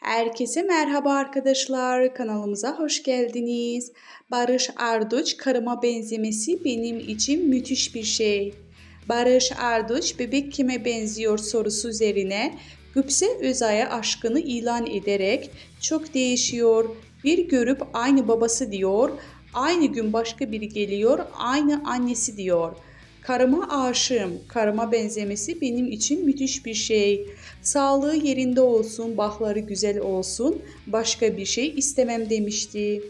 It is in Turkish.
Herkese merhaba arkadaşlar. Kanalımıza hoş geldiniz. Barış Arduç karıma benzemesi benim için müthiş bir şey. Barış Arduç bebek kime benziyor sorusu üzerine Güpse Özay'a aşkını ilan ederek çok değişiyor. Bir görüp aynı babası diyor. Aynı gün başka biri geliyor. Aynı annesi diyor. Karıma aşığım. Karıma benzemesi benim için müthiş bir şey. Sağlığı yerinde olsun, bahları güzel olsun. Başka bir şey istemem demişti.